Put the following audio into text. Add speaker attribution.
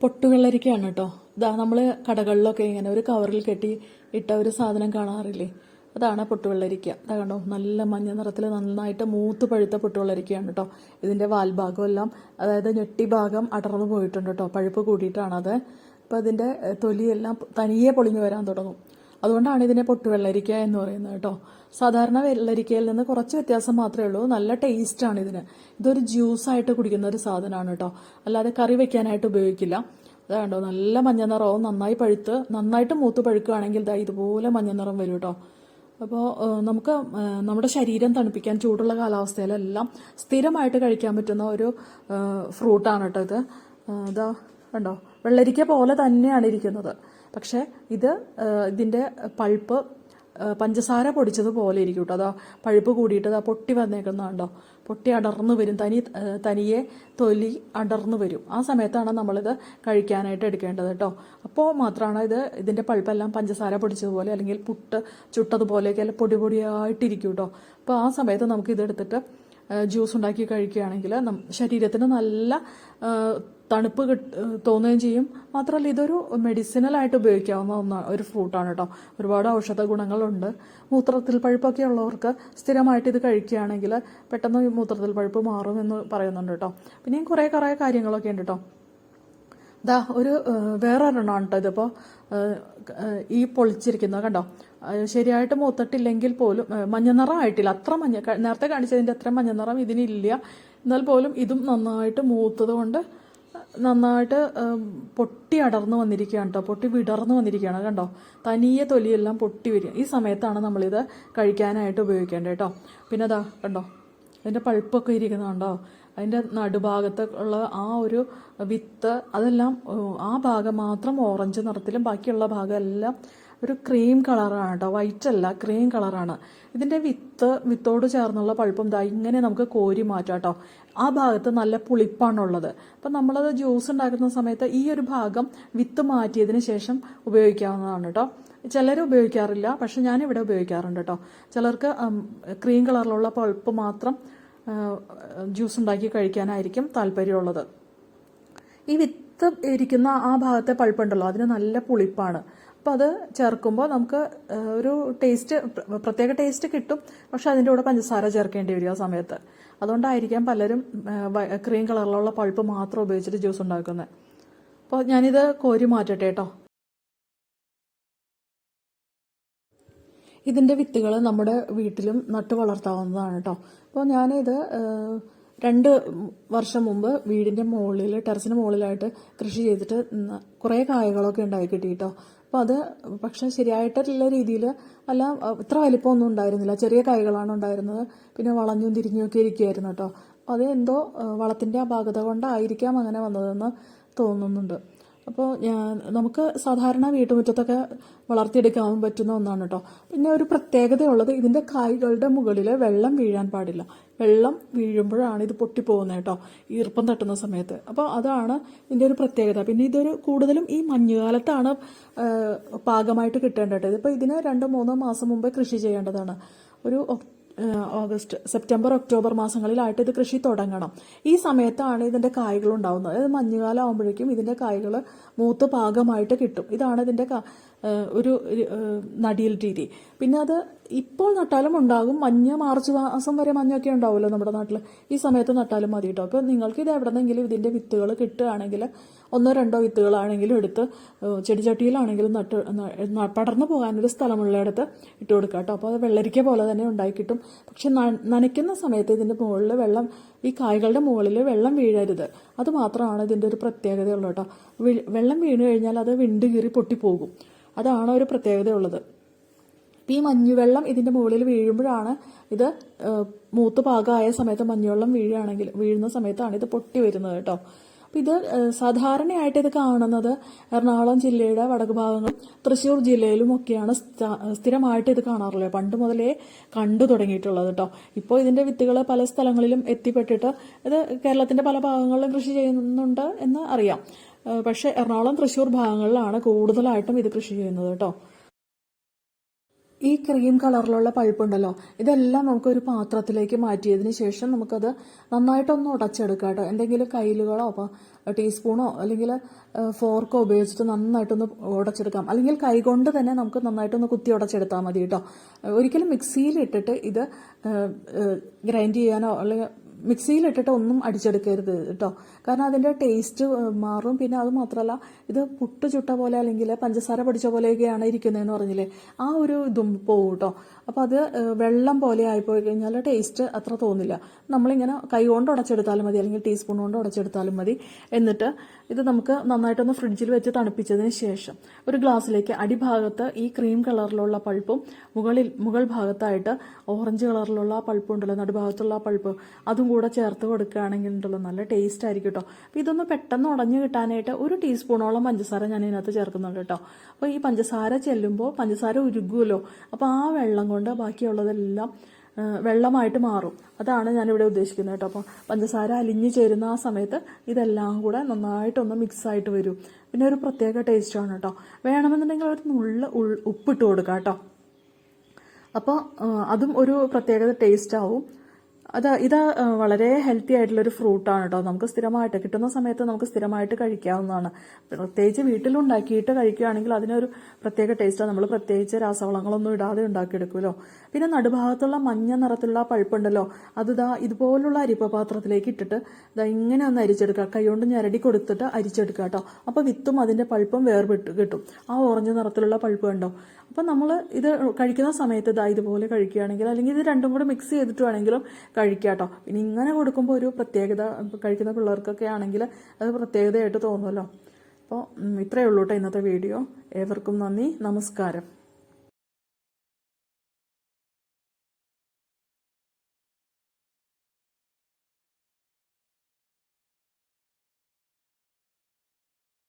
Speaker 1: പൊട്ടുവെള്ളരിക്കയാണ് കേട്ടോ. ഇതാ നമ്മൾ കടകളിലൊക്കെ ഇങ്ങനെ ഒരു കവറിൽ കെട്ടി ഇട്ട ഒരു സാധനം കാണാറില്ലേ? അതാണ് പൊട്ടുവെള്ളരിക്ക. ഇതാ കണ്ടോ? നല്ല മഞ്ഞ നിറത്തിൽ നന്നായിട്ട് മൂത്ത് പഴുത്ത പൊട്ടുവെള്ളരിക്കയാണ് കേട്ടോ. ഇതിന്റെ വാൽഭാഗം എല്ലാം അതായത് ഞെട്ടി ഭാഗം അടർന്നു പോയിട്ടുണ്ട് കേട്ടോ. പഴുപ്പ് കൂടിയിട്ടാണത്. അപ്പോൾ ഇതിന്റെ ഏഹ്, തൊലിയെല്ലാം തനിയെ പൊളിഞ്ഞു വരാൻ തുടങ്ങും. അതുകൊണ്ടാണ് ഇതിനെ പൊട്ടുവെള്ളരിക്ക എന്ന് പറയുന്നത് കേട്ടോ. സാധാരണ വെള്ളരിക്കയിൽ നിന്ന് കുറച്ച് വ്യത്യാസം മാത്രമേ ഉള്ളൂ. നല്ല ടേസ്റ്റ് ആണ് ഇതിന്. ഇതൊരു ജ്യൂസ് ആയിട്ട് കുടിക്കുന്ന ഒരു സാധനമാണ് കേട്ടോ. അല്ലാതെ കറി വെക്കാനായിട്ട് ഉപയോഗിക്കില്ല. അതാണ്ടോ നല്ല മഞ്ഞ നിറവും നന്നായി പഴുത്ത് നന്നായിട്ട് മൂത്ത് പഴുക്കുകയാണെങ്കിൽ ദാ ഇതുപോലെ മഞ്ഞ നിറം വരും കേട്ടോ. അപ്പോൾ നമുക്ക് നമ്മുടെ ശരീരം തണുപ്പിക്കാൻ ചൂടുള്ള കാലാവസ്ഥയിലെല്ലാം സ്ഥിരമായിട്ട് കഴിക്കാൻ പറ്റുന്ന ഒരു ഫ്രൂട്ടാണ് കേട്ടോ ഇത്. ഇതാ കണ്ടോ വെള്ളരിക്ക പോലെ തന്നെയാണ് ഇരിക്കുന്നത്. പക്ഷേ ഇത് ഇതിന്റെ പൾപ്പ് പഞ്ചസാര പൊടിച്ചതുപോലെ ഇരിക്കും കേട്ടോ അതാ പഴുപ്പ് കൂടിയിട്ട് അതാ പൊട്ടി വന്നേക്കുന്നതുണ്ടോ പൊട്ടി അടർന്നു വരും. തനി തനിയെ തൊലി അടർന്നു വരും. ആ സമയത്താണ് നമ്മളിത് കഴിക്കാനായിട്ട് എടുക്കേണ്ടത് കേട്ടോ അപ്പോൾ മാത്രമാണ് ഇത് ഇതിന്റെ പഴുപ്പെല്ലാം പഞ്ചസാര പൊടിച്ചതുപോലെ അല്ലെങ്കിൽ പുട്ട് ചുട്ടതുപോലെയൊക്കെ അല്ല പൊടി പൊടിയായിട്ടിരിക്കും കേട്ടോ അപ്പോൾ ആ സമയത്ത് നമുക്ക് ഇതെടുത്തിട്ട് ജ്യൂസ് ഉണ്ടാക്കി കഴിക്കുകയാണെങ്കിൽ ശരീരത്തിന് നല്ല തണുപ്പ് തോന്നുകയും ചെയ്യും. മാത്രമല്ല ഇതൊരു മെഡിസിനൽ ആയിട്ട് ഉപയോഗിക്കാവുന്ന ഒന്നാണ് ഒരു ഫ്രൂട്ടാണ് കേട്ടോ ഒരുപാട് ഔഷധ ഗുണങ്ങളുണ്ട്. മൂത്രത്തിൽ പഴുപ്പൊക്കെ ഉള്ളവർക്ക് സ്ഥിരമായിട്ട് ഇത് കഴിക്കുകയാണെങ്കിൽ പെട്ടെന്ന് മൂത്രത്തിൽ പഴുപ്പ് മാറുമെന്ന് പറയുന്നുണ്ട് കേട്ടോ പിന്നെയും കുറേ കുറേ കാര്യങ്ങളൊക്കെ ഉണ്ട് കേട്ടോ ദാ ഒരു വേറെ ഒരെണ്ണം കേട്ടോ ഇതിപ്പോൾ ഈ പൊളിച്ചിരിക്കുന്നത് കണ്ടോ? ശരിയായിട്ട് മൂത്തിട്ടില്ലെങ്കിൽ പോലും മഞ്ഞ നിറം ആയിട്ടില്ല അത്ര മഞ്ഞ നേരത്തെ കാണിച്ചതിന്റെ അത്ര മഞ്ഞ നിറം ഇതിനില്ല. എന്നാൽ പോലും ഇതും നന്നായിട്ട് മൂത്തത് കൊണ്ട് നന്നായിട്ട് പൊട്ടി അടർന്നു വന്നിരിക്കുകയാണ് കേട്ടോ. പൊട്ടി വിടർന്നു വന്നിരിക്കുകയാണ് കണ്ടോ? തനിയെ തൊലിയെല്ലാം പൊട്ടി വരിക. ഈ സമയത്താണ് നമ്മളിത് കഴിക്കാനായിട്ട് ഉപയോഗിക്കേണ്ടത് കേട്ടോ. പിന്നെ അതാ കണ്ടോ? അതിന്റെ പഴുപ്പൊക്കെ ഇരിക്കുന്നുണ്ടോ? അതിന്റെ നടുഭാഗത്ത് ഉള്ള ആ ഒരു വിത്ത് അതെല്ലാം ആ ഭാഗം മാത്രം ഓറഞ്ച് നിറത്തിലും ബാക്കിയുള്ള ഭാഗം എല്ലാം ഒരു ക്രീം കളറാണ് കേട്ടോ വൈറ്റ് അല്ല ക്രീം കളറാണ്. ഇതിന്റെ വിത്ത് വിത്തോട് ചേർന്നുള്ള പഴുപ്പും ദാ ഇങ്ങനെ നമുക്ക് കോരി മാറ്റാം കേട്ടോ ആ ഭാഗത്ത് നല്ല പുളിപ്പാണുള്ളത്. അപ്പം നമ്മളത് ജ്യൂസ് ഉണ്ടാക്കുന്ന സമയത്ത് ഈ ഒരു ഭാഗം വിത്ത് മാറ്റിയതിന് ശേഷം ഉപയോഗിക്കാവുന്നതാണ് കേട്ടോ ചിലർ ഉപയോഗിക്കാറില്ല പക്ഷെ ഞാനിവിടെ ഉപയോഗിക്കാറുണ്ട് കേട്ടോ ചിലർക്ക് ക്രീം കളറിലുള്ള പൾപ്പ് മാത്രം ജ്യൂസ് ഉണ്ടാക്കി കഴിക്കാനായിരിക്കും താല്പര്യമുള്ളത്. ഈ വിത്ത് ഇരിക്കുന്ന ആ ഭാഗത്തെ പഴുപ്പുണ്ടല്ലോ അതിന് നല്ല പുളിപ്പാണ്. അപ്പോൾ അത് ചേർക്കുമ്പോൾ നമുക്ക് ഒരു ടേസ്റ്റ് പ്ര- പ്രത്യേക ടേസ്റ്റ് കിട്ടും പക്ഷെ അതിന്റെ കൂടെ പഞ്ചസാര ചേർക്കേണ്ടി വരും ആ സമയത്ത്. അതുകൊണ്ടായിരിക്കാം പലരും ക്രീം കളറിലുള്ള പഴുപ്പ് മാത്രം ഉപയോഗിച്ചിട്ട് ജ്യൂസ് ഉണ്ടാക്കുന്നത്. അപ്പോൾ ഞാനിത് കോരി മാറ്റട്ടെ കേട്ടോ ഇതിന്റെ വിത്തുകൾ നമ്മുടെ വീട്ടിലും നട്ടു വളർത്താവുന്നതാണ് കേട്ടോ അപ്പോൾ ഞാനിത് രണ്ട് വർഷം മുമ്പ് വീടിന്റെ മുകളിൽ ടെറസിന് മുകളിലായിട്ട് കൃഷി ചെയ്തിട്ട് കുറേ കായകളൊക്കെ ഉണ്ടായി കിട്ടി കേട്ടോ അപ്പോൾ അത് പക്ഷെ ശരിയായിട്ടുള്ള രീതിയിൽ അല്ല ഇത്ര വലിപ്പമൊന്നും ഉണ്ടായിരുന്നില്ല. ചെറിയ കായകളാണ് ഉണ്ടായിരുന്നത്. പിന്നെ വളഞ്ഞും തിരിഞ്ഞും ഒക്കെ ഇരിക്കുമായിരുന്നു കേട്ടോ അപ്പോൾ അത് എന്തോ വളത്തിന്റെ അപാകത കൊണ്ടായിരിക്കാം അങ്ങനെ വന്നതെന്ന് തോന്നുന്നുണ്ട്. അപ്പോൾ നമുക്ക് സാധാരണ വീട്ടുമുറ്റത്തൊക്കെ വളർത്തിയെടുക്കാൻ പറ്റുന്ന ഒന്നാണ് കേട്ടോ പിന്നെ ഒരു പ്രത്യേകതയുള്ളത് ഇതിന്റെ കായ്കളുടെ മുകളിൽ വെള്ളം വീഴാൻ പാടില്ല. വെള്ളം വീഴുമ്പോഴാണ് ഇത് പൊട്ടിപ്പോകുന്നത് കേട്ടോ ഈർപ്പം തട്ടുന്ന സമയത്ത്. അപ്പോൾ അതാണ് ഇതിന്റെ ഒരു പ്രത്യേകത. പിന്നെ ഇതൊരു കൂടുതലും ഈ മഞ്ഞുകാലത്താണ് പാകമായിട്ട് കിട്ടേണ്ടത്. ഇതിപ്പോൾ ഇതിന് രണ്ടോ മൂന്നോ മാസം മുമ്പേ കൃഷി ചെയ്യേണ്ടതാണ്. ഒരു ഓഗസ്റ്റ് സെപ്റ്റംബർ ഒക്ടോബർ മാസങ്ങളിലായിട്ട് ഇത് കൃഷി തുടങ്ങണം. ഈ സമയത്താണ് ഇതിന്റെ കായ്കൾ ഉണ്ടാവുന്നത്. അതായത് മഞ്ഞുകാലം ആകുമ്പോഴേക്കും ഇതിന്റെ കായ്കൾ മൂത്ത് പാകമായിട്ട് കിട്ടും. ഇതാണ് ഏഹ് ഒരു നടിയൽ രീതി. പിന്നെ അത് ഇപ്പോൾ നട്ടാലും ഉണ്ടാകും. മഞ്ഞ മാർച്ച് മാസം വരെ മഞ്ഞൊക്കെ ഉണ്ടാവുമല്ലോ നമ്മുടെ നാട്ടിൽ ഈ സമയത്ത് നട്ടാലും മതി കേട്ടോ അപ്പോൾ നിങ്ങൾക്ക് ഇത് എവിടെന്നെങ്കിലും ഇതിന്റെ വിത്തുകൾ കിട്ടുകയാണെങ്കിൽ ഒന്നോ രണ്ടോ വിത്തുകളാണെങ്കിലും എടുത്ത് ചെടിച്ചട്ടിയിലാണെങ്കിലും നട്ട് പടർന്നു പോകാനൊരു സ്ഥലമുള്ളിടത്ത് ഇട്ട് കൊടുക്കുക കേട്ടോ അപ്പോൾ അത് വെള്ളരിക്ക പോലെ തന്നെ ഉണ്ടായി കിട്ടും. പക്ഷെ നനയ്ക്കുന്ന സമയത്ത് ഇതിന്റെ മുകളിൽ വെള്ളം ഈ കായ്കളുടെ മുകളിൽ വെള്ളം വീഴരുത്. അത് മാത്രമാണ് ഇതിന്റെ ഒരു പ്രത്യേകതയുള്ളൂ കേട്ടോ വെള്ളം വീണ് കഴിഞ്ഞാൽ അത് വിണ്ട് കീറി പൊട്ടിപ്പോകും. അതാണ് ഒരു പ്രത്യേകതയുള്ളത്. അപ്പോൾ ഈ മഞ്ഞുവെള്ളം ഇതിന്റെ മുകളിൽ വീഴുമ്പോഴാണ് ഇത് മൂത്ത് പാകമായ സമയത്ത് മഞ്ഞുവെള്ളം വീഴുകയാണെങ്കിൽ വീഴുന്ന സമയത്താണ് ഇത് പൊട്ടി വരുന്നത് കേട്ടോ. അപ്പോൾ ഇത് സാധാരണയായിട്ട് ഇത് കാണുന്നത് എറണാകുളം ജില്ലയുടെ വടക്ക് ഭാഗങ്ങളും തൃശ്ശൂർ ജില്ലയിലും ഒക്കെയാണ് സ്ഥിരമായിട്ട് ഇത് കാണാറുള്ളത്. പണ്ട് മുതലേ കണ്ടു തുടങ്ങിയിട്ടുള്ളത് കേട്ടോ. ഇപ്പോൾ ഇതിന്റെ വിത്തുകൾ പല സ്ഥലങ്ങളിലും എത്തിപ്പെട്ടിട്ട് ഇത് കേരളത്തിന്റെ പല ഭാഗങ്ങളിലും കൃഷി ചെയ്യുന്നുണ്ട് എന്ന് അറിയാം. പക്ഷേ എറണാകുളം തൃശ്ശൂർ ഭാഗങ്ങളിലാണ് കൂടുതലായിട്ടും ഇത് കൃഷി ചെയ്യുന്നത് കേട്ടോ. ഈ ക്രീം കളറിലുള്ള പഴുപ്പുണ്ടല്ലോ ഇതെല്ലാം നമുക്ക് ഒരു പാത്രത്തിലേക്ക് മാറ്റിയതിന് ശേഷം നമുക്കത് നന്നായിട്ടൊന്ന് ഉടച്ചെടുക്കാം കേട്ടോ. എന്തെങ്കിലും കയ്യിലുകളോ ടീസ്പൂണോ അല്ലെങ്കിൽ ഫോർക്കോ ഉപയോഗിച്ചിട്ട് നന്നായിട്ടൊന്ന് ഉടച്ചെടുക്കാം. അല്ലെങ്കിൽ കൈകൊണ്ട് തന്നെ നമുക്ക് നന്നായിട്ടൊന്ന് കുത്തി ഉടച്ചെടുത്താൽ മതി കേട്ടോ. ഒരിക്കലും മിക്സിയിലിട്ടിട്ട് ഇത് ഗ്രൈൻഡ് ചെയ്യാനോ അല്ലെങ്കിൽ മിക്സിയിലിട്ടിട്ട് ഒന്നും അടിച്ചെടുക്കരുത് കേട്ടോ. കാരണം അതിന്റെ ടേസ്റ്റ് മാറും. പിന്നെ അത് മാത്രമല്ല ഇത് പുട്ട് ചുട്ട പോലെ അല്ലെങ്കിൽ പഞ്ചസാര പൊടിച്ച പോലെയൊക്കെയാണ് ഇരിക്കുന്നതെന്ന് പറഞ്ഞില്ലേ? ആ ഒരു ഇതും പോകും കേട്ടോ. അപ്പോൾ അത് വെള്ളം പോലെ ആയിപ്പോയി കഴിഞ്ഞാൽ ടേസ്റ്റ് അത്ര തോന്നില്ല. നമ്മളിങ്ങനെ കൈ കൊണ്ട് ഉടച്ചെടുത്താലും മതി അല്ലെങ്കിൽ ടീസ്പൂൺ കൊണ്ട് ഉടച്ചെടുത്താലും മതി. എന്നിട്ട് ഇത് നമുക്ക് നന്നായിട്ടൊന്ന് ഫ്രിഡ്ജിൽ വെച്ച് തണുപ്പിച്ചതിന് ശേഷം ഒരു ഗ്ലാസ്സിലേക്ക് അടിഭാഗത്ത് ഈ ക്രീം കളറിലുള്ള പൾപ്പും മുകളിൽ മുകൾ ഭാഗത്തായിട്ട് ഓറഞ്ച് കളറിലുള്ള പൾപ്പുണ്ടല്ലോ നടുഭാഗത്തുള്ള പൾപ്പ് അതും കൂടെ ചേർത്ത് കൊടുക്കുകയാണെങ്കിൽ ഉണ്ടല്ലോ നല്ല ടേസ്റ്റ് ആയിരിക്കും കേട്ടോ അപ്പോൾ ഇതൊന്ന് പെട്ടെന്ന് ഉടഞ്ഞു കിട്ടാനായിട്ട് ഒരു ടീസ്പൂണോളം പഞ്ചസാര ഞാൻ ഇതിനകത്ത് ചേർക്കുന്നുണ്ട് കേട്ടോ. അപ്പോൾ ഈ പഞ്ചസാര ചെല്ലുമ്പോൾ പഞ്ചസാര ഉരുകുമല്ലോ അപ്പോൾ ആ വെള്ളം കൊണ്ട് ബാക്കിയുള്ളതെല്ലാം വെള്ളമായിട്ട് മാറും. അതാണ് ഞാനിവിടെ ഉദ്ദേശിക്കുന്നത് കേട്ടോ. അപ്പോൾ പഞ്ചസാര അലിഞ്ഞു ചേരുന്ന ആ സമയത്ത് ഇതെല്ലാം കൂടെ നന്നായിട്ടൊന്ന് മിക്സ് ആയിട്ട് വരും. പിന്നെ ഒരു പ്രത്യേക ടേസ്റ്റാണ് കേട്ടോ. വേണമെന്നുണ്ടെങ്കിൽ ഒരു നുള്ള ഉപ്പിട്ട് കൊടുക്കാം കേട്ടോ. അപ്പോൾ അതും ഒരു പ്രത്യേക ടേസ്റ്റ് ആവും. അത് ഇത് വളരെ ഹെൽത്തി ആയിട്ടുള്ളൊരു ഫ്രൂട്ടാണ് കേട്ടോ നമുക്ക് സ്ഥിരമായിട്ട് കിട്ടുന്ന സമയത്ത് നമുക്ക് സ്ഥിരമായിട്ട് കഴിക്കാവുന്നതാണ്. പ്രത്യേകിച്ച് വീട്ടിലുണ്ടാക്കിയിട്ട് കഴിക്കുകയാണെങ്കിൽ അതിനൊരു പ്രത്യേക ടേസ്റ്റാണ് നമ്മൾ പ്രത്യേകിച്ച് രാസവളങ്ങളൊന്നും ഇടാതെ ഉണ്ടാക്കിയെടുക്കുമല്ലോ. പിന്നെ നടുഭാഗത്തുള്ള മഞ്ഞ നിറത്തിലുള്ള പഴുപ്പുണ്ടല്ലോ. അത് ഇതാ ഇതുപോലുള്ള അരിപ്പ പാത്രത്തിലേക്ക് ഇട്ടിട്ട് ഇതാ ഇങ്ങനെ ഒന്ന് അരിച്ചെടുക്കുക. കൈകൊണ്ട് ഞരടി കൊടുത്തിട്ട് അരിച്ചെടുക്കുക കേട്ടോ അപ്പോൾ വിത്തും അതിന്റെ പൾപ്പും വേർപെട്ട് കിട്ടും. ആ ഓറഞ്ച് നിറത്തിലുള്ള പഴുപ്പ് കണ്ടോ? അപ്പം നമ്മൾ ഇത് കഴിക്കുന്ന സമയത്ത് ഇതാ ഇതുപോലെ കഴിക്കുകയാണെങ്കിൽ അല്ലെങ്കിൽ ഇത് രണ്ടും കൂടെ മിക്സ് ചെയ്തിട്ട് വേണമെങ്കിലും കഴിക്കുക കേട്ടോ പിന്നെ ഇങ്ങനെ കൊടുക്കുമ്പോൾ ഒരു പ്രത്യേകത കഴിക്കുന്ന പിള്ളേർക്കൊക്കെ ആണെങ്കിൽ അത് പ്രത്യേകതയായിട്ട് തോന്നുമല്ലോ. അപ്പോൾ ഇത്രയേ ഉള്ളൂ കേട്ടോ ഇന്നത്തെ വീഡിയോ. ഏവർക്കും നന്ദി. നമസ്കാരം.